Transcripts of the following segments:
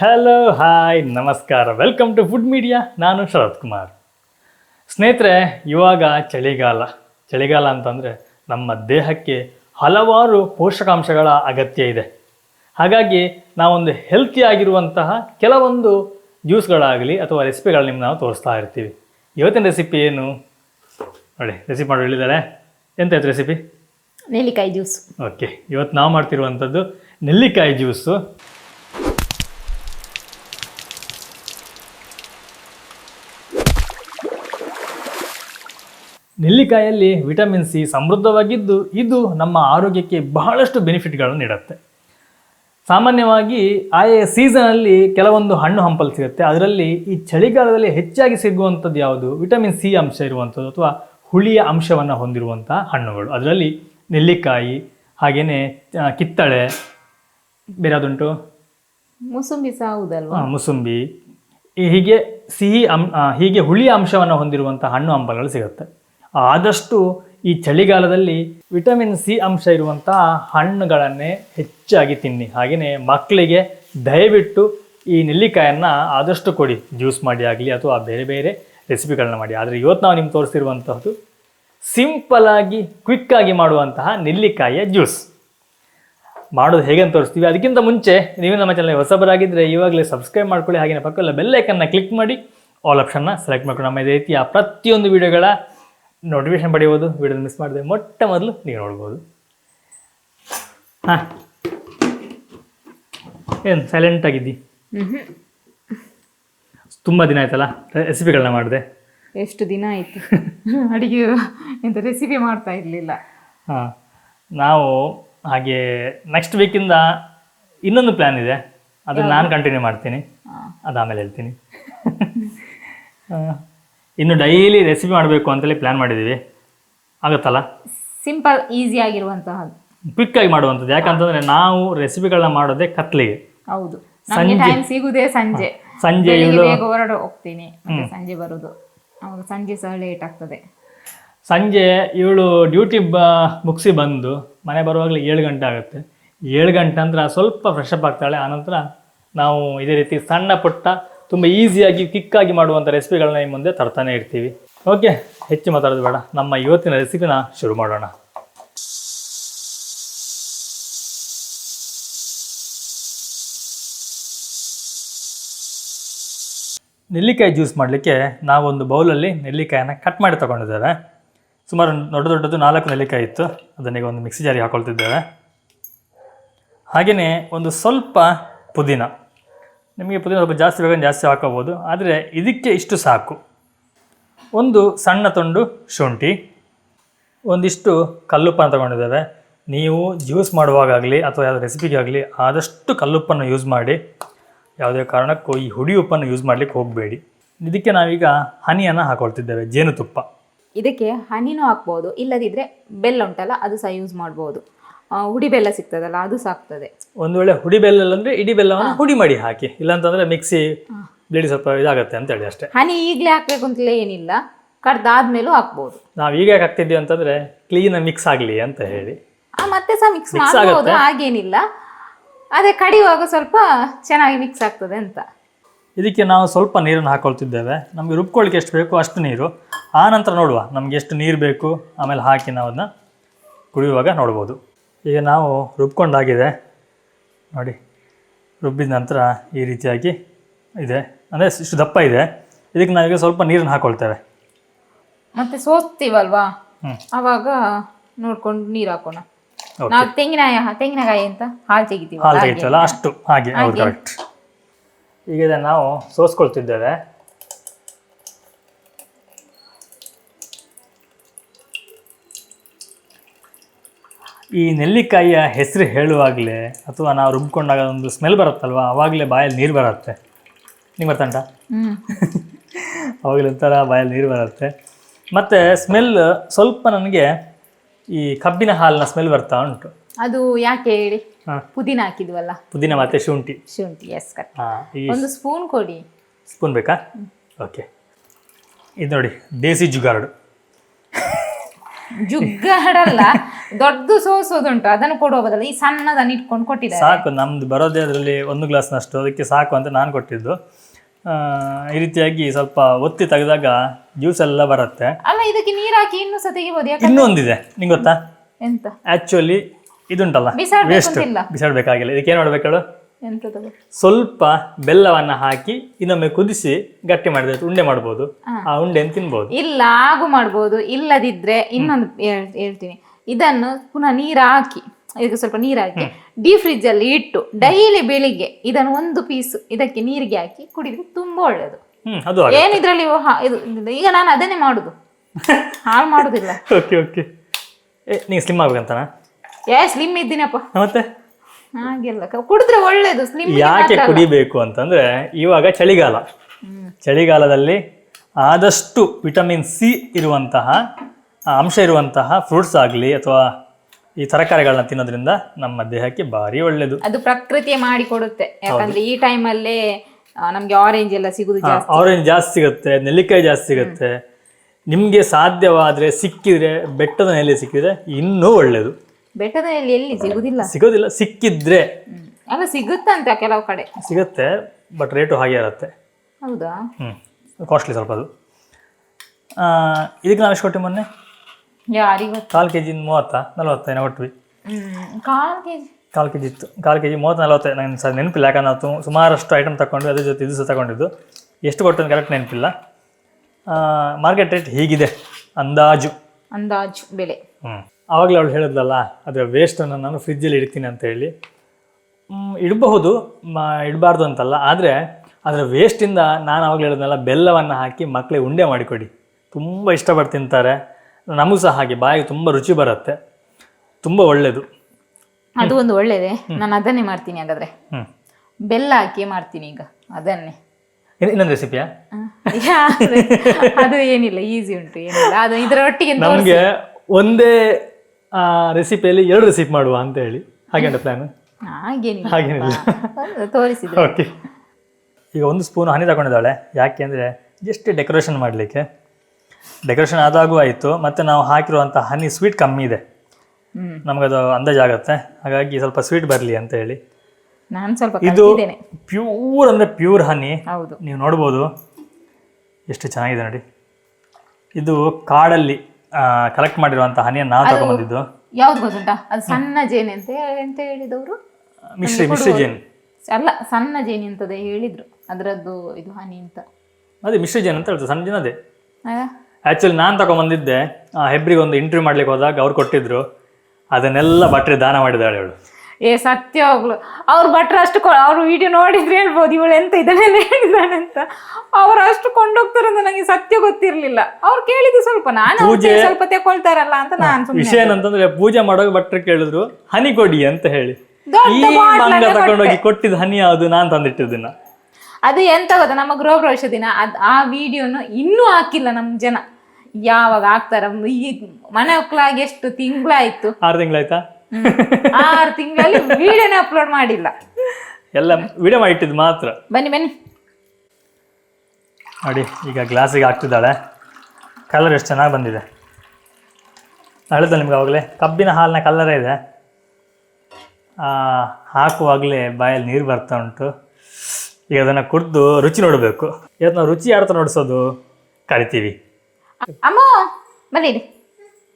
Hello hi ನಮಸ್ಕಾರ. Welcome to food media ನಾನು ಶರತ್ ಕುಮಾರ್. ಸ್ನೇಹಿತರೆ ಇವಾಗ ಚಳಿಗಾಲ. ಚಳಿಗಾಲ ಅಂತಂದರೆ ನಮ್ಮ ದೇಹಕ್ಕೆ ಹಲವಾರು ಪೋಷಕಾಂಶಗಳ ಅಗತ್ಯ ಇದೆ. ಹಾಗಾಗಿ ನಾವೊಂದು ಹೆಲ್ತಿಯಾಗಿರುವಂತಹ ಕೆಲವೊಂದು ಜ್ಯೂಸ್ಗಳಾಗಲಿ ಅಥವಾ ರೆಸಿಪಿಗಳು ನಿಮ್ಗೆ ನಾವು ತೋರಿಸ್ತಾ ಇರ್ತೀವಿ. ಇವತ್ತಿನ ರೆಸಿಪಿ ಏನು? ನೋಡಿ ರೆಸಿಪಿ ಮಾಡಿ ಹೇಳಿದ್ದಾರೆ ಎಂತ ಆಯ್ತು ರೆಸಿಪಿ ನೆಲ್ಲಿಕಾಯಿ ಜ್ಯೂಸ್ ಓಕೆ ಇವತ್ತು ನಾವು ಮಾಡ್ತಿರುವಂಥದ್ದು ನೆಲ್ಲಿಕಾಯಿ ಜ್ಯೂಸು ನೆಲ್ಲಿಕಾಯಲ್ಲಿ ವಿಟಮಿನ್ ಸಿ ಸಮೃದ್ಧವಾಗಿದ್ದು ಇದು ನಮ್ಮ ಆರೋಗ್ಯಕ್ಕೆ ಬಹಳಷ್ಟು ಬೆನಿಫಿಟ್ಗಳನ್ನು ನೀಡುತ್ತೆ. ಸಾಮಾನ್ಯವಾಗಿ ಆಯಾ ಸೀಸನಲ್ಲಿ ಕೆಲವೊಂದು ಹಣ್ಣು ಹಂಪಲು ಸಿಗುತ್ತೆ ಅದರಲ್ಲಿ ಈ ಚಳಿಗಾಲದಲ್ಲಿ ಹೆಚ್ಚಾಗಿ ಸಿಗುವಂಥದ್ದು ಯಾವುದು? ವಿಟಮಿನ್ ಸಿ ಅಂಶ ಇರುವಂಥದ್ದು ಅಥವಾ ಹುಳಿಯ ಅಂಶವನ್ನು ಹೊಂದಿರುವಂಥ ಹಣ್ಣುಗಳು. ಅದರಲ್ಲಿ ನೆಲ್ಲಿಕಾಯಿ ಹಾಗೆಯೇ ಕಿತ್ತಳೆ ಬೇರೆ ಅದುಂಟು ಮುಸುಂಬಿ ಸಹ ಹೌದಲ್ವಾ? ಮುಸುಂಬಿ. ಹೀಗೆ ಸಿಹಿ ಅಂ ಹೀಗೆ ಹುಳಿಯ ಅಂಶವನ್ನು ಹೊಂದಿರುವಂಥ ಹಣ್ಣು ಹಂಪಲುಗಳು ಸಿಗುತ್ತೆ. ಆದಷ್ಟು ಈ ಚಳಿಗಾಲದಲ್ಲಿ ವಿಟಮಿನ್ ಸಿ ಅಂಶ ಇರುವಂಥ ಹಣ್ಣುಗಳನ್ನೇ ಹೆಚ್ಚಾಗಿ ತಿನ್ನಿ. ಹಾಗೆಯೇ ಮಕ್ಕಳಿಗೆ ದಯವಿಟ್ಟು ಈ ನೆಲ್ಲಿಕಾಯನ್ನು ಆದಷ್ಟು ಕೊಡಿ. ಜ್ಯೂಸ್ ಮಾಡಿ ಆಗಲಿ ಅಥವಾ ಬೇರೆ ಬೇರೆ ರೆಸಿಪಿಗಳನ್ನ ಮಾಡಿ. ಆದರೆ ಇವತ್ತು ನಾವು ನಿಮ್ಗೆ ತೋರಿಸಿರುವಂತಹದ್ದು ಸಿಂಪಲ್ ಆಗಿ ಕ್ವಿಕ್ ಆಗಿ ಮಾಡುವಂತಹ ನೆಲ್ಲಿಕಾಯಿಯ ಜ್ಯೂಸ್. ಮಾಡೋದು ಹೇಗೆ ಅಂತ ತೋರಿಸ್ತೀವಿ. ಅದಕ್ಕಿಂತ ಮುಂಚೆ ನೀವು ನಮ್ಮ ಚಾನಲ್ ಹೊಸಬರಾಗಿದ್ದರೆ ಇವಾಗಲೇ ಸಬ್ಸ್ಕ್ರೈಬ್ ಮಾಡ್ಕೊಳ್ಳಿ. ಹಾಗೆಯೇ ಪಕ್ಕದಲ್ಲಿ ಬೆಲ್ಲೈಕನ್ನ ಕ್ಲಿಕ್ ಮಾಡಿ. ಆಲ್ ಆಪ್ಷನ್ನ ಸೆಲೆಕ್ಟ್ ಮಾಡ್ಕೊಂಡು. ನಮ್ಮ ಇದೇ ರೀತಿಯ ಪ್ರತಿಯೊಂದು ವಿಡಿಯೋಗಳ ನೋಟಿಫಿಕೇಶನ್ ಪಡೆಯಬಹುದು ವೀಡಿಯೋ ಮಿಸ್ ಮಾಡಿದೆ ಮೊಟ್ಟ ಮೊದಲು ನೀವು ನೋಡ್ಬೋದು. ಹಾಂ. ಏನು ಸೈಲೆಂಟ್ ಆಗಿದ್ದಿ? ತುಂಬ ದಿನ ಆಯ್ತಲ್ಲ ರೆಸಿಪಿಗಳನ್ನ ಮಾಡಿದೆ. ಎಷ್ಟು ದಿನ ಆಯಿತು? ಅಡುಗೆ ಎಂತ ರೆಸಿಪಿ ಮಾಡ್ತಾ ಇರಲಿಲ್ಲ. ಹಾಂ. ನಾವು ಹಾಗೆ ನೆಕ್ಸ್ಟ್ ವೀಕಿಂದ ಇನ್ನೊಂದು ಪ್ಲ್ಯಾನ್ ಇದೆ. ಅದನ್ನು ನಾನು ಕಂಟಿನ್ಯೂ ಮಾಡ್ತೀನಿ. ಅದಾಮೇಲೆ ಹೇಳ್ತೀನಿ. ಇನ್ನು ಡೈಲಿ ರೆಸಿಪಿ ಮಾಡಬೇಕು ಅಂತೇಳಿ ಪ್ಲ್ಯಾನ್ ಮಾಡಿದ್ದೀವಿ ಆಗುತ್ತಲ್ಲ? ಸಿಂಪಲ್ ಈಸಿ ಆಗಿರುವಂತಹದ್ದು. ಆಗಿ ಮಾಡುವಂಥದ್ದು. ಯಾಕಂತಂದ್ರೆ ನಾವು ರೆಸಿಪಿಗಳನ್ನ ಮಾಡೋದೇ ಕತ್ಲಿಗೆ. ಹೌದು. ನಮಗೆ ಟೈಮ್ ಸಿಗುದೇ ಸಂಜೆ. ಸಂಜೆ ಬೆಳಿಗ್ಗೆ ಇವಳು ಬೇಗ ಹೊರಡು ಹೋಗ್ತೀನಿ. ಮತ್ತೆ ಸಂಜೆ ಬರುದು. ಅವಾಗ ಸಂಜೆ ಸಹ ಲೇಟ್ ಆಗ್ತದೆ. ಸಂಜೆ ಇವಳು ಡ್ಯೂಟಿ ಬ ಮುಗಿಸಿ ಬಂದು ಮನೆ ಬರುವಾಗಲೇ ಏಳು ಗಂಟೆ ಆಗುತ್ತೆ. ಏಳು ಗಂಟೆ ನಂತರ ಸ್ವಲ್ಪ ಫ್ರೆಶ್ ಅಪ್ ಆಗ್ತಾಳೆ. ಆನಂತರ ನಾವು ಇದೇ ರೀತಿ ಸಣ್ಣ ಪುಟ್ಟ ತುಂಬ ಈಸಿಯಾಗಿ ಕ್ವಿಕ್ಕಾಗಿ ಮಾಡುವಂಥ ರೆಸಿಪಿಗಳನ್ನ ನಿಮ್ಮ ಮುಂದೆ ತರ್ತಾನೆ ಇರ್ತೀವಿ. ಓಕೆ ಹೆಚ್ಚು ಮಾತಾಡೋದು ಬೇಡ. ನಮ್ಮ ಇವತ್ತಿನ ರೆಸಿಪಿನ ಶುರು ಮಾಡೋಣ. ನೆಲ್ಲಿಕಾಯಿ ಜ್ಯೂಸ್ ಮಾಡಲಿಕ್ಕೆ ನಾವೊಂದು ಬೌಲಲ್ಲಿ ನೆಲ್ಲಿಕಾಯನ್ನು ಕಟ್ ಮಾಡಿ ತಗೊಂಡಿದ್ದೇವೆ. ಸುಮಾರು ದೊಡ್ಡ ದೊಡ್ಡದು ನಾಲ್ಕು ನೆಲ್ಲಿಕಾಯಿ ಇತ್ತು. ಅದನ್ನೀಗ ಒಂದು ಮಿಕ್ಸಿ ಜಾರಿಗೆ ಹಾಕೊಳ್ತಿದ್ದೇವೆ. ಹಾಗೆಯೇ ಒಂದು ಸ್ವಲ್ಪ ಪುದೀನ. ನಿಮಗೆ ಪುದೀನ ಸ್ವಲ್ಪ ಜಾಸ್ತಿ ಬೇಗ ಜಾಸ್ತಿ ಹಾಕೋಬೋದು. ಆದರೆ ಇದಕ್ಕೆ ಇಷ್ಟು ಸಾಕು. ಒಂದು ಸಣ್ಣ ತುಂಡು ಶುಂಠಿ, ಒಂದಿಷ್ಟು ಕಲ್ಲುಪ್ಪನ ತಗೊಂಡಿದ್ದೇವೆ. ನೀವು ಜ್ಯೂಸ್ ಮಾಡುವಾಗಲಿ ಅಥವಾ ಯಾವುದೇ ರೆಸಿಪಿಗಾಗಲಿ ಆದಷ್ಟು ಕಲ್ಲುಪ್ಪನ್ನು ಯೂಸ್ ಮಾಡಿ. ಯಾವುದೇ ಕಾರಣಕ್ಕೂ ಈ ಹುಡಿ ಉಪ್ಪನ್ನು ಯೂಸ್ ಮಾಡಲಿಕ್ಕೆ ಹೋಗಬೇಡಿ. ಇದಕ್ಕೆ ನಾವೀಗ ಹನಿಯನ್ನು ಹಾಕೊಳ್ತಿದ್ದೇವೆ, ಜೇನುತುಪ್ಪ. ಇದಕ್ಕೆ ಹನಿನೂ ಹಾಕ್ಬೋದು ಇಲ್ಲದಿದ್ದರೆ ಬೆಲ್ಲ ಉಂಟಲ್ಲ, ಅದು ಸಹ ಯೂಸ್ ಮಾಡ್ಬೋದು. ಹುಡಿ ಬೆಲ್ಲ ಸಿಗ್ತದಲ್ಲ ಅದು ಸಾಕ್ತದೆ. ಒಂದು ವೇಳೆ ಹುಡಿ ಬೆಲ್ಲ ಅಂದ್ರೆ ಇಡೀ ಬೆಲ್ಲವನ್ನು ಹುಡಿ ಮಾಡಿ ಹಾಕಿ ಇಲ್ಲಾಂತಂದ್ರೆ ಮಿಕ್ಸಿ ಬ್ಲೇಡಿ ಸ್ವಲ್ಪ ಇದಾಗುತ್ತೆ ಅಂತ ಹೇಳಿ ಅಷ್ಟೇ. ಹನಿ ಈಗಲೇ ಹಾಕ್ಬೇಕು ಅಂತಲೇ ಏನಿಲ್ಲ ಕಡ್ದಾದ್ಮೇಲೂ ಹಾಕ್ಬೋದು. ನಾವು ಈಗ ಯಾಕೆ ಅಂತಂದ್ರೆ ಕ್ಲೀನ್ ಮಿಕ್ಸ್ ಆಗಲಿ ಅಂತ ಹೇಳಿ. ಆ, ಮತ್ತೆ ಸಹ ಮಿಕ್ಸ್ ಮಾಡ್ಬೋದು ಹಾಗೇನಿಲ್ಲ. ಅದೇ ಕಡಿಯುವಾಗ ಸ್ವಲ್ಪ ಚೆನ್ನಾಗಿ ಮಿಕ್ಸ್ ಆಗ್ತದೆ ಅಂತ. ಇದಕ್ಕೆ ನಾವು ಸ್ವಲ್ಪ ನೀರನ್ನು ಹಾಕೊಳ್ತಿದ್ದೇವೆ. ನಮಗೆ ರುಬ್ಕೊಳ್ಳಿಕ್ಕೆ ಎಷ್ಟು ಬೇಕು ಅಷ್ಟು ನೀರು. ಆ ನಂತರ ನೋಡುವ ನಮಗೆ ಎಷ್ಟು ನೀರು ಬೇಕು ಆಮೇಲೆ ಹಾಕಿ ನಾವು ಅದನ್ನ ಕುಡಿಯುವಾಗ ನೋಡ್ಬೋದು. ಈಗ ನಾವು ರುಬ್ಕೊಂಡಾಗಿದೆ. ನೋಡಿ ರುಬ್ಬಿದ ನಂತರ ಈ ರೀತಿಯಾಗಿ ಇದೆ. ಅಂದರೆ ಇಷ್ಟು ದಪ್ಪ ಇದೆ. ಇದಕ್ಕೆ ನಾವೀಗ ಸ್ವಲ್ಪ ನೀರನ್ನು ಹಾಕೊಳ್ತೇವೆ. ಮತ್ತೆ ಸೋಸ್ತೀವಲ್ವಾ. ಅವಾಗ ನೋಡ್ಕೊಂಡು ನೀರು ಹಾಕೋಣ. ನಾವು ತೆಂಗಿನ ತೆಂಗಿನಕಾಯಿ ಅಂತ ಹಾಲು ತೆಗಿತೀವಿ ಹಾಲು ತೆಗಿತೀವಲ್ಲ ಅಷ್ಟು ಹಾಗೆ. ಹೌದು ಕರೆಕ್ಟ್ ಈಗ ನಾವು ಸೋಸ್ಕೊಳ್ತಿದ್ದೇವೆ. ಈ ನೆಲ್ಲಿಕಾಯಿಯ ಹೆಸರು ಹೇಳುವಾಗಲೇ ಅಥವಾ ನಾವು ರುಬ್ಕೊಂಡಾಗ ಒಂದು ಸ್ಮೆಲ್ ಬರುತ್ತಲ್ವ ಅವಾಗಲೇ ಬಾಯಲ್ಲಿ ನೀರು ಬರುತ್ತೆ. ನಿಮ್ಗೆ ಬರ್ತಂಟ? ಆವಾಗಲೇ ಅವಾಗಲೇ ಒಂಥರ ಬಾಯಲ್ಲಿ ನೀರು ಬರುತ್ತೆ. ಮತ್ತು ಸ್ಮೆಲ್ ಸ್ವಲ್ಪ ನನಗೆ ಈ ಕಬ್ಬಿನ ಹಾಲಿನ ಸ್ಮೆಲ್ ಬರ್ತಾ ಉಂಟು. ಅದು ಯಾಕೆ ಹೇಳಿ? ಪುದೀನ ಹಾಕಿದ್ವಲ್ಲ? ಪುದೀನ ಮತ್ತೆ ಶುಂಠಿ. ಶುಂಠಿ ಎಸ್ ಈ ಒಂದು ಸ್ಪೂನ್ ಕೊಡಿ. ಸ್ಪೂನ್ ಬೇಕಾ? ಓಕೆ ಇದು ನೋಡಿ ದೇಸಿ ಜುಗಾರ್ಡು. ಜುಗ್ಗಾಡಲ್ಲ ದೊಡ್ಡದು ಸೋಸೋದುಂಟು. ಅದನ್ನು ಕೊಡುವ ಬದಲು ಈ ಸಣ್ಣದನ್ನು ಇಟ್ಕೊಂಡು ಕೊಟ್ಟಿದ್ದಾರೆ. ಸಾಕು ನಮ್ದು ಬರೋದೇ ಅದರಲ್ಲಿ ಒಂದು ಗ್ಲಾಸ್ನಷ್ಟು. ಅದಕ್ಕೆ ಸಾಕು ಅಂತ ನಾನು ಕೊಟ್ಟಿದ್ದು. ಆ, ಈ ರೀತಿಯಾಗಿ ಸ್ವಲ್ಪ ಒತ್ತಿ ತೆಗೆದಾಗ ಜ್ಯೂಸ್ ಎಲ್ಲ ಬರುತ್ತೆ. ಅಲ್ಲ ಇದಕ್ಕೆ ನೀರು ಹಾಕಿ ಇನ್ನೂ ಸಹ ತೆಗಿಬೋದು ಯಾಕೆ ಇನ್ನೂ ಒಂದಿದೆ. ನಿಂಗೆ ಗೊತ್ತಾ ಎಂತ? ಆ್ಯಕ್ಚುಲಿ ಇದುಂಟಲ್ಲ. ಬಿಸಾಡ್ಬೇಕು ವೇಸ್ಟ್ ಅಂತಿಲ್ಲ. ಬಿಸಾಡಬೇಕಾಗಿಲ್ಲ. ಇದಕ್ಕೆ ಏನು ಮಾಡ್ಬೇಕು ಸ್ವಲ್ಪ ಬೆಲ್ಲವನ್ನ ಹಾಕಿ ಇನ್ನೊಮ್ಮೆ ಕುದಿಸಿ ಗಟ್ಟಿ ಮಾಡಿದ್ರೆ ಉಂಡೆ ಮಾಡ್ಬೋದು. ಆ ಉಂಡೆಯನ್ನು ತಿನ್ಬೋದು. ಇಲ್ಲ ಆಗು ಮಾಡ್ಬೋದು ಇಲ್ಲದಿದ್ರೆ ಇನ್ನೊಂದು ಹೇಳ್- ಹೇಳ್ತೀನಿ. ಇದನ್ನು ಪುನಃ ನೀರು ಹಾಕಿ ಇದಕ್ಕೆ ಸ್ವಲ್ಪ ನೀರು ಹಾಕಿ ಡೀ ಫ್ರಿಜ್ ಅಲ್ಲಿ ಇಟ್ಟು ಡೈಲಿ ಬೆಳಿಗ್ಗೆ ಇದನ್ನು ಒಂದು ಪೀಸ್ ಇದಕ್ಕೆ ನೀರಿಗೆ ಹಾಕಿ ಕುಡಿದ್ರೆ ತುಂಬಾ ಒಳ್ಳೇದು ಹ್ಮ್ ಅದು ಹಾಗೆ ಏನಿದ್ರಲ್ಲಿ ಇವು ಹಾ- ಇದು ಇದು- ಈಗ ನಾನು ಅದನ್ನೇ ಮಾಡುದು. ಹಾಳು ಮಾಡುದಿಲ್ಲ. ಓಕೆ ಓಕೆ ಏ ನೀವು ಸ್ಲಿಮ್ ಆಗ್ಬೇಕಂತನಾ? ಏ ಸ್ಲಿಮ್ ಇದ್ದೀನಪ್ಪ. ಮತ್ತೆ? ಹಾಗೆಲ್ಲ. ಕುಡಿದ್ರೆ ಒಳ್ಳೇದು ಸ್ಲಿಮ್ ಯಾಕೆ ಕುಡಿಬೇಕು ಅಂತಂದ್ರೆ ಇವಾಗ ಚಳಿಗಾಲ. ಚಳಿಗಾಲದಲ್ಲಿ ಆದಷ್ಟು ವಿಟಮಿನ್ ಸಿ ಇರುವಂತಹ ಅಂಶ ಇರುವಂತಹ ಫ್ರೂಟ್ಸ್ ಆಗಲಿ ಅಥವಾ ಈ ತರಕಾರಿಗಳನ್ನ ತಿನ್ನೋದ್ರಿಂದ ನಮ್ಮ ದೇಹಕ್ಕೆ ಭಾರಿ ಒಳ್ಳೇದು. ಅದು ಪ್ರಕೃತಿ ಮಾಡಿ ಕೊಡುತ್ತೆ ಯಾಕಂದ್ರೆ ಈ ಟೈಮಲ್ಲೇ ನಮ್ಗೆ ಆರೆಂಜ್ ಎಲ್ಲ ಸಿಗುದು ಜಾಸ್ತಿ. ಆರೆಂಜ್ ಜಾಸ್ತಿ ಸಿಗುತ್ತೆ ನೆಲ್ಲಿಕಾಯಿ ಜಾಸ್ತಿ ಸಿಗುತ್ತೆ. ನಿಮಗೆ ಸಾಧ್ಯವಾದ್ರೆ ಸಿಕ್ಕಿದ್ರೆ ಬೆಟ್ಟದ ನೆಲೆ ಸಿಕ್ಕಿದ್ರೆ ಇನ್ನೂ ಒಳ್ಳೆಯದು ಬೆಟ್ಟದಲ್ಲಿ ಎಲ್ಲಿ ಸಿಗುದಿಲ್ಲ. ಸಿಗೋದಿಲ್ಲ ಸಿಕ್ಕಿದ್ರೆ. ಅಲ್ಲ ಸಿಗುತ್ತಂತ ಕೆಲವು ಕಡೆ. ಸಿಗುತ್ತೆ ಬಟ್ ರೇಟು ಹಾಗೆ ಇರುತ್ತೆ. ಹೌದಾ? ಹ್ಞೂ ಕಾಸ್ಟ್ಲಿ ಸ್ವಲ್ಪ ಅದು. ಆ, ಇದಕ್ಕೆ ನಾವು ಎಷ್ಟು ಕೊಟ್ಟು ಮೊನ್ನೆ? ಯಾರಿಗ ಕಾಲು ಕೆ ಜಿ ಮೂವತ್ತಾ ನಲವತ್ತೈನ ಕೊಟ್ವಿ. ಹ್ಮ್. ಕಾಲ್ ಕೆಜಿ? ಕಾಲು ಕೆ ಜಿ ಇತ್ತು. ಕಾಲು ಕೆ ಜಿ ಮೂವತ್ತು ನಲವತ್ತೈದು. ನಂಗೆ ಸರ್ ನೆನಪಿಲ್ಲ ಯಾಕಂದ್ರೆ ನಾವು ತು- ಸುಮಾರಷ್ಟು ಐಟಮ್ ತಗೊಂಡ್ವಿ ಅದ್ರ ಜೊತೆ ಇದು ಸಹ ತಗೊಂಡಿದ್ದು. ಎಷ್ಟು ಕೊಟ್ಟು ಕರೆಕ್ಟ್ ನೆನಪಿಲ್ಲ. ಮಾರ್ಕೆಟ್ ರೇಟ್ ಹೀಗಿದೆ. ಅಂದಾಜು. ಅಂದಾಜು ಬೆಲೆ. ಹ್ಞೂ ಆವಾಗಲೇ ಅವಳು ಹೇಳಿದ್ಲಲ್ಲ ಅದರ ವೇಸ್ಟನ್ನು ನಾನು ಫ್ರಿಜ್ಜಲ್ಲಿ ಇಡ್ತೀನಿ ಅಂತ ಹೇಳಿ. ಇಡಬಹುದು ಮ- ಇಡಬಾರ್ದು ಅಂತಲ್ಲ ಆದರೆ ಅದರ ವೇಸ್ಟಿಂದ ನಾನು ಆವಾಗಲೇ ಹೇಳಿದ್ನಲ್ಲ ಬೆಲ್ಲವನ್ನು ಹಾಕಿ ಮಕ್ಕಳಿಗೆ ಉಂಡೆ ಮಾಡಿಕೊಡಿ. ತುಂಬ ಇಷ್ಟಪಟ್ಟು ತಿಂತಾರೆ. ನಮಗೂ ಸಹ ಹಾಗೆ ಬಾಯಿಗೆ ತುಂಬ ರುಚಿ ಬರುತ್ತೆ. ತುಂಬ ಒಳ್ಳೆಯದು ಅದು ಒಂದು ಒಳ್ಳೇದೇ. ನಾನು ಅದನ್ನೇ ಮಾಡ್ತೀನಿ ಹಾಗಾದ್ರೆ. ಬೆಲ್ಲ ಹಾಕಿ ಮಾಡ್ತೀನಿ ಈಗ ಅದನ್ನೇ. ಇನ್ನೊಂದು ರೆಸಿಪಿಯಾ. ಅದು. ಏನಿಲ್ಲ ಈಸಿ ಉಂಟು ಏನಿಲ್ಲ. ಅದು ಇದರ ಒಟ್ಟಿಗೆ ನಮಗೆ ಒಂದೇ ರೆಸಿಪಿಯಲ್ಲಿ ಎರಡು ರೆಸಿಪಿ ಮಾಡುವ ಅಂತ ಹೇಳಿ. ಹಾಗೆ ಉಂಟು ಪ್ಲ್ಯಾನ್ ಹಾಗೇನಿಲ್ಲ. ತೋರಿಸಿದ್ರು ಓಕೆ ಈಗ ಒಂದು ಸ್ಪೂನ್ ಹನಿ ತಗೊಂಡಿದ್ದಾಳೆ. ಯಾಕೆ ಅಂದರೆ ಜಸ್ಟ್ ಡೆಕೋರೇಷನ್ ಮಾಡಲಿಕ್ಕೆ. ಡೆಕೋರೇಷನ್ ಆದಾಗೂ ಆಯಿತು. ಮತ್ತು ನಾವು ಹಾಕಿರುವಂಥ ಹನಿ ಸ್ವೀಟ್ ಕಮ್ಮಿ ಇದೆ. ನಮಗದು ಅಂದಾಜಾಗುತ್ತೆ ಹಾಗಾಗಿ ಸ್ವಲ್ಪ ಸ್ವೀಟ್ ಬರಲಿ ಅಂತ ಹೇಳಿ. ನಾನು ಸ್ವಲ್ಪ ಇದು ಪ್ಯೂರ್ ಅಂದರೆ ಪ್ಯೂರ್ ಹನಿ ಹೌದು. ನೀವು ನೋಡ್ಬೋದು. ಎಷ್ಟು ಚೆನ್ನಾಗಿದೆ ನೋಡಿ. ಇದು ಕಾಡಲ್ಲಿ ಕಲೆಕ್ಟ್ ಮಾಡಿರುವಂತ ಹನಿಯನ್ನು ನಾವು ತಗೊಂಡ್ಬಂದಿದ್ದು ಯಾವ್ದು ಗೊತ್ತುಂಟಾ? ಅದು ಸಣ್ಣ ಜೇನು ಅಂತ ಎಂತ ಹೇಳಿದವರು. ಮಿಶ್ರಿ ಮಿಶ್ರಿ ಜೇನು. ಅಲ್ಲ ಸಣ್ಣ ಜೇನಿ ಅಂತದೇ ಹೇಳಿದ್ರು. ಅದರದ್ದು ಇದು ಹನಿ ಅಂತ. ಅದೇ ಮಿಶ್ರಿ ಜೇನು ಅಂತ ಹೇಳ್ತಾರೆ ಸಣ್ಣ ಜೇನು ಅದೇ. ಆಕ್ಚುಲಿ ಆ್ಯಕ್ಚುಲಿ ನಾನು ತಗೊಂಬಂದಿದ್ದೆ. ಆ ಹೆಬ್ರಿಗೆ ಒಂದು ಇಂಟರ್ವ್ಯೂ ಮಾಡ್ಲಿಕ್ಕೆ ಹೋದಾಗ ಅವ್ರು ಕೊಟ್ಟಿದ್ರು. ಅದನ್ನೆಲ್ಲ ಭಟ್ರಿ ದಾನ ಮಾಡಿದ್ದಾಳೆ ಅವಳು. ಏ ಸತ್ಯವಾಗ್ಲು ಅವ್ರು ಭಟ್ರು ಅಷ್ಟು ಅವ್ರು ವಿಡಿಯೋ ನೋಡಿದ್ರೆ ಹೇಳ್ಬೋದು ಇವಳು ಎಂತ ಇದನ್ನೆಲ್ಲ ಹೇಳಿದಾನೆ ಅಂತ. ಅವ್ರು ಅಷ್ಟು ಕೊಂಡೋಗ್ತಾರೆ ಅಂತ ನನಗೆ ಸತ್ಯ ಗೊತ್ತಿರ್ಲಿಲ್ಲ. ಅವ್ರು ಕೇಳಿದ್ದು ಸ್ವಲ್ಪ ನಾನು ಸ್ವಲ್ಪ ತೆಕೊಳ್ತಾರಲ್ಲ ಅಂತ ನಾನು ವಿಷಯ ಏನಂತಂದ್ರೆ ಪೂಜೆ ಮಾಡೋ ಭಟ್ರು ಕೇಳಿದ್ರು ಹನಿ ಕೊಡಿ ಅಂತ ಹೇಳಿ. ಹೋಗಿ ಈ ಮಂಗ ತಗೊಂಡೋಗಿ ಕೊಟ್ಟಿದ್ದು ಹನಿ ಯಾವುದು? ನಾನು ತಂದಿಟ್ಟಿದ್ದನ್ನ. ಅದು ಎಂತ ಗೊತ್ತಾ? ನಮ್ಮ ಗೃಹ ಪ್ರವೇಶ ದಿನ. ಅದ್ ಆ ವಿಡಿಯೋನು ಇನ್ನೂ ಹಾಕಿಲ್ಲ ನಮ್ಮ ಜನ. ಯಾವಾಗ ಹಾಕ್ತಾರ? ಈ ಮನೆ ಮಕ್ಕಳಾಗಿ ಎಷ್ಟು ತಿಂಗಳಾಯ್ತು? ಆರು ತಿಂಗಳಾಯ್ತಾ? ಆರು ತಿಂಗಳಲ್ಲಿ ವಿಡಿಯೋನೇ ಅಪ್ಲೋಡ್ ಮಾಡಿಲ್ಲ. ಎಲ್ಲ ವಿಡಿಯೋ ಮಾಡಿಟ್ಟಿದ್ದು ಮಾತ್ರ. ಬನ್ನಿ ಬನ್ನಿ. ನೋಡಿ ಈಗ ಗ್ಲಾಸಿಗೆ ಹಾಕ್ತಿದ್ದಾಳೆ. ಕಲರ್ ಎಷ್ಟು ಚೆನ್ನಾಗಿ ಬಂದಿದೆ. ಹೇಳಿದ ನಿಮ್ಗೆ ಆವಾಗಲೇ ಕಬ್ಬಿನ ಹಾಲಿನ ಕಲರೇ ಇದೆ. ಆ, ಹಾಕುವಾಗಲೇ ಬಾಯಲ್ಲಿ ನೀರು ಬರ್ತಾ ಉಂಟು. ಈಗ ಅದನ್ನು ಕುಡಿದು ರುಚಿ ನೋಡಬೇಕು. ಇವತ್ತು ನಾವು ರುಚಿ ಯಾರತ್ರ ನೋಡಿಸೋದು? ಕರಿತೀವಿ. ಅಮ್ಮ ಬನ್ನಿ.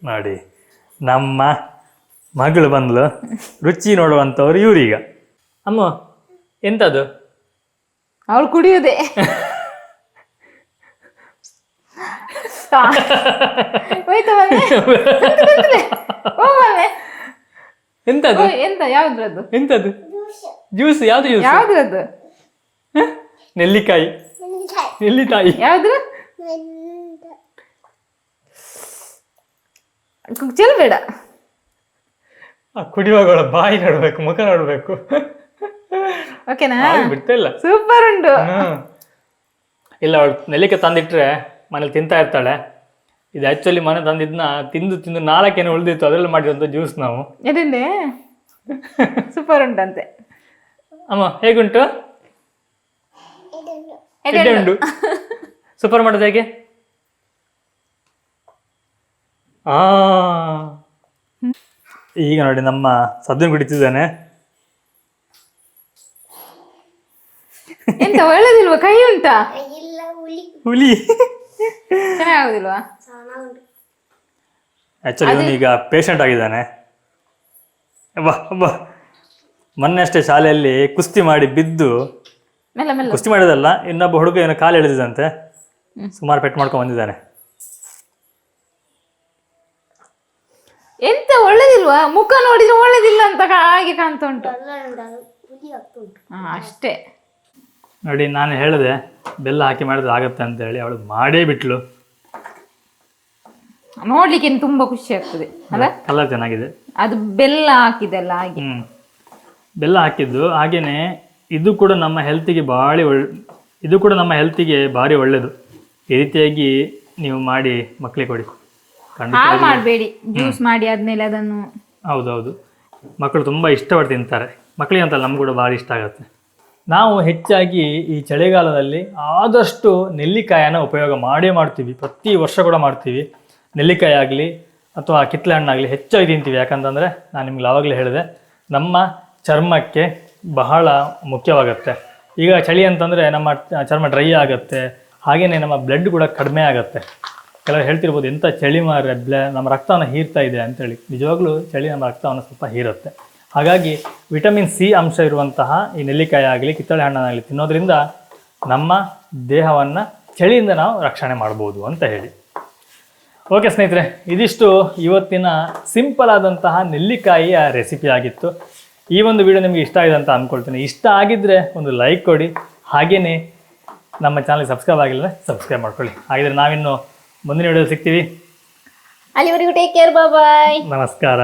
ನೋಡಿ ನಮ್ಮ ಮಗಳು ಬಂದ್ಲು. ರುಚಿ ನೋಡುವಂಥವ್ರು ಇವ್ರೀಗ. ಅಮ್ಮ ಎಂತದು? ಅವಳು ಹೋಯ್ತು ಬನ್ನಿ ಓ ಓ, ಎಂತ ಯಾವ್ದ್ರದ್ದು? ಎಂತದು? ಜ್ಯೂಸ್ ಯಾವ್ದು ಜ್ಯೂಸ್ ಯಾವ್ದ್ರದ್ದು? ನೆಲ್ಲಿಕಾಯಿ. ನೆಲ್ಲಿಕಾಯಿ. ಯಾವ್ದು? ಚೆಲ್ಬೇಡ. ಆ ಕುಡಿಯುವಾಗಳ ಬಾಯಿ ನೋಡ್ಬೇಕು ಮುಖ ನೋಡ್ಬೇಕು. ಓಕೆನಾ ಬಿಡ್ತಾ ಇಲ್ಲ. ಸೂಪರ್ ಉಂಟು. ಹ್ಮ್. ಇಲ್ಲ ಅವಳು ನೆಲ್ಲಿಕೆ ತಂದಿಟ್ರೆ ಮನೇಲಿ ತಿಂತಾ ಇರ್ತಾಳೆ. ಇದು ಆ್ಯಕ್ಚುಲಿ ಮನೆ ತಂದಿದ್ನ ತಿಂದು ತಿಂದು ನಾಲ್ಕೇನು ಉಳಿದಿತ್ತು ಅದರಲ್ಲಿ ಮಾಡಿರೋಂಥ ಜ್ಯೂಸ್ ನಾವು. ಸೂಪರ್ ಉಂಟಂತೆ. ಅಮ್ಮ ಹೇಗುಂಟು? ಎಡೆ ಉಂಟು ಸೂಪರ್ ಮಾಡೋದು ಹೇಗೆ? ಆ. ಈಗ ನೋಡಿ ನಮ್ಮ ಸದ್ದಿನ ಕುಡಿತಿದ್ದಾನೆ. ಎಂತ ಒಳ್ಳೇದಿಲ್ವಾ? ಕೈ ಉಂಟಾ? ಇಲ್ಲ ಹುಲಿ. ಹುಲಿ. ಚೆನ್ನಾಗುದಿಲ್ವಾ ಇವನು ಈಗ ಪೇಷಂಟ್ ಆಗಿದ್ದಾನೆ. ಬಾ ಬಾ. ಮೊನ್ನೆ ಅಷ್ಟೇ ಶಾಲೆಯಲ್ಲಿ ಕುಸ್ತಿ ಮಾಡಿ ಬಿದ್ದು ಮೆಲ್ಲ ಮೆಲ್ಲ. ಕುಸ್ತಿ ಮಾಡಿದಲ್ಲ ಇನ್ನೊಬ್ಬ ಹುಡುಗ ಏನೋ ಕಾಲು ಎಳೆದಿದಂತೆ ಸುಮಾರು ಪೆಟ್ಟು ಮಾಡ್ಕೊಂಡು ಬಂದಿದ್ದಾನೆ. ಎಂತ ಒಳ್ಳೇದಿಲ್ವಾ? ಮುಖ ನೋಡಿದ್ರೆ ಒಳ್ಳೇದಿಲ್ಲ ಅಂತ ಹಾಗೆ ಕಾಣ್ತ ಉಂಟು. ಹಾ ಅಷ್ಟೇ. ನೋಡಿ ನಾನು ಹೇಳಿದೆ ಬೆಲ್ಲ ಹಾಕಿ ಮಾಡಿದ್ರೆ ಆಗತ್ತೆ ಅಂತ ಹೇಳಿ ಅವಳು ಮಾಡೇ ಬಿಟ್ಲು. ನೋಡ್ಲಿಕ್ಕೆ ತುಂಬಾ ಖುಷಿ ಆಗ್ತದೆ ಅಲ್ಲ? ಕಲರ್ ಚೆನ್ನಾಗಿದೆ. ಅದು ಬೆಲ್ಲ ಹಾಕಿದೆಲ್ಲ ಹಾಗೆ. ಹ್ಮ್ ಬೆಲ್ಲ ಹಾಕಿದ್ದು ಹಾಗೇನೆ ಇದು ಕೂಡ ನಮ್ಮ ಹೆಲ್ತಿಗೆ ಭಾರಿ ಒಳ್ಳೆ ಇದು ಕೂಡ ನಮ್ಮ ಹೆಲ್ತಿಗೆ ಭಾರಿ ಒಳ್ಳೆಯದು ಈ ರೀತಿಯಾಗಿ ನೀವು ಮಾಡಿ ಮಕ್ಕಳಿಗೆ ಕೊಡಿ. ಹಾಳು ಮಾಡಬೇಡಿ ಜ್ಯೂಸ್ ಮಾಡಿ ಆದ್ಮೇಲೆ ಅದನ್ನು. ಹೌದೌದು. ಮಕ್ಕಳು ತುಂಬ ಇಷ್ಟಪಟ್ಟು ತಿಂತಾರೆ. ಮಕ್ಕಳಿಗೆ ಅಂತ ನಮ್ಗೆ ಕೂಡ ಭಾಳ ಇಷ್ಟ ಆಗುತ್ತೆ. ನಾವು ಹೆಚ್ಚಾಗಿ ಈ ಚಳಿಗಾಲದಲ್ಲಿ ಆದಷ್ಟು ನೆಲ್ಲಿಕಾಯನ್ನು ಉಪಯೋಗ ಮಾಡೇ ಮಾಡ್ತೀವಿ. ಪ್ರತಿ ವರ್ಷ ಕೂಡ ಮಾಡ್ತೀವಿ. ನೆಲ್ಲಿಕಾಯಿ ಆಗಲಿ ಅಥವಾ ಕಿತ್ತಳೆ ಹಣ್ಣಾಗಲಿ ಹೆಚ್ಚಾಗಿ ತಿಂತೀವಿ. ಯಾಕಂತಂದರೆ ನಾನು ನಿಮ್ಗೆ ಆವಾಗಲೇ ಹೇಳಿದೆ ನಮ್ಮ ಚರ್ಮಕ್ಕೆ ಬಹಳ ಮುಖ್ಯವಾಗುತ್ತೆ. ಈಗ ಚಳಿ ಅಂತಂದರೆ ನಮ್ಮ ಚರ್ಮ ಡ್ರೈ ಆಗುತ್ತೆ. ಹಾಗೆಯೇ ನಮ್ಮ ಬ್ಲಡ್ ಕೂಡ ಕಡಿಮೆ ಆಗುತ್ತೆ. ಕೆಲವರು ಹೇಳ್ತಿರ್ಬೋದು ಎಂಥ ಚಳಿ ಮಾರಬ್ಲೆ ನಮ್ಮ ರಕ್ತವನ್ನು ಹೀರ್ತಾ ಇದೆ ಅಂತೇಳಿ. ನಿಜವಾಗ್ಲೂ ಚಳಿ ನಮ್ಮ ರಕ್ತವನ್ನು ಸ್ವಲ್ಪ ಹೀರುತ್ತೆ. ಹಾಗಾಗಿ ವಿಟಮಿನ್ ಸಿ ಅಂಶ ಇರುವಂತಹ ಈ ನೆಲ್ಲಿಕಾಯಿ ಆಗಲಿ, ಕಿತ್ತಳೆ ಹಣ್ಣಾಗಲಿ ತಿನ್ನೋದ್ರಿಂದ ನಮ್ಮ ದೇಹವನ್ನು ಚಳಿಯಿಂದ ನಾವು ರಕ್ಷಣೆ ಮಾಡ್ಬೋದು ಅಂತ ಹೇಳಿ. ಓಕೆ ಸ್ನೇಹಿತರೆ, ಇದಿಷ್ಟು ಇವತ್ತಿನ ಸಿಂಪಲ್ ಆದಂತಹ ನೆಲ್ಲಿಕಾಯಿಯ ರೆಸಿಪಿ ಆಗಿತ್ತು. ಈ ಒಂದು ವಿಡಿಯೋ ನಿಮಗೆ ಇಷ್ಟ ಆಗಿದೆ ಅಂತ ಅಂದ್ಕೊಳ್ತೀನಿ. ಇಷ್ಟ ಆಗಿದ್ದರೆ ಒಂದು ಲೈಕ್ ಕೊಡಿ. ಹಾಗೆಯೇ ನಮ್ಮ ಚಾನಲ್ ಸಬ್ಸ್ಕ್ರೈಬ್ ಆಗಿಲ್ಲ ಸಬ್ಸ್ಕ್ರೈಬ್ ಮಾಡ್ಕೊಳ್ಳಿ. ಹಾಗಿದ್ರೆ ನಾವಿನ್ನು ಮುಂದಿನ ವಿಡಿಯೋ ಸಿಗ್ತೀವಿ. ಅಲ್ಲಿವರೆಗೂ ಟೇಕ್ ಕೇರ್ ಬಾಯ್ ನಮಸ್ಕಾರ.